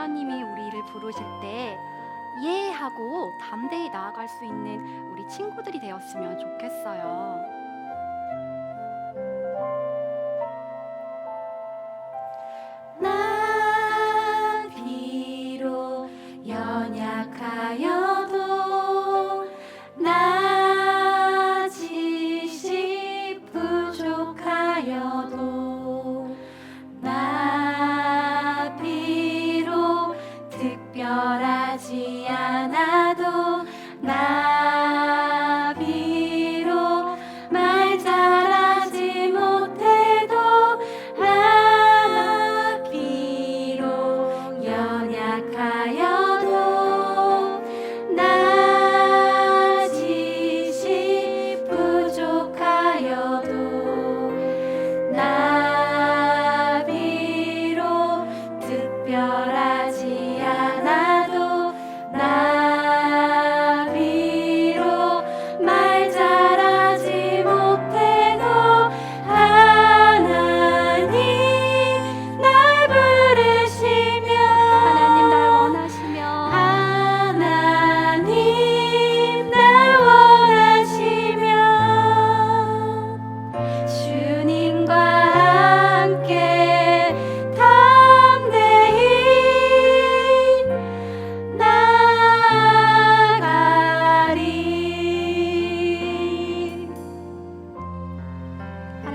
하나님이 우리를 부르실 때 예하고 담대히 나아갈 수 있는 우리 친구들이 되었으면 좋겠어요.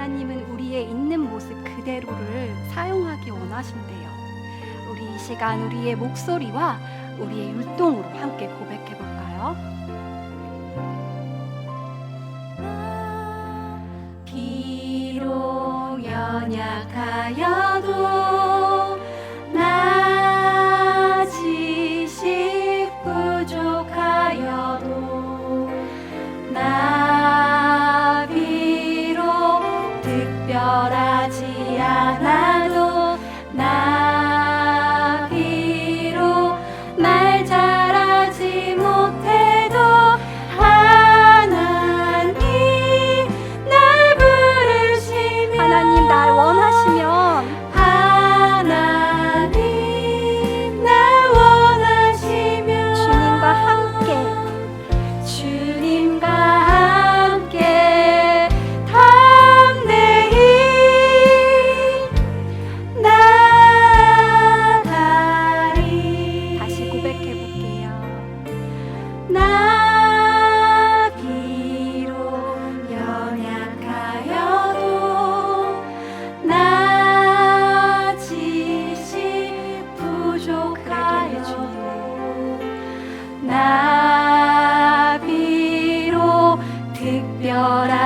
하나님은 우리의 있는 모습 그대로를 사용하기 원하신대요. 우리 이 시간 우리의 목소리와 우리의 율동으로 함께 고백해 볼까요? 아, 연약하여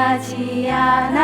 Tatiana.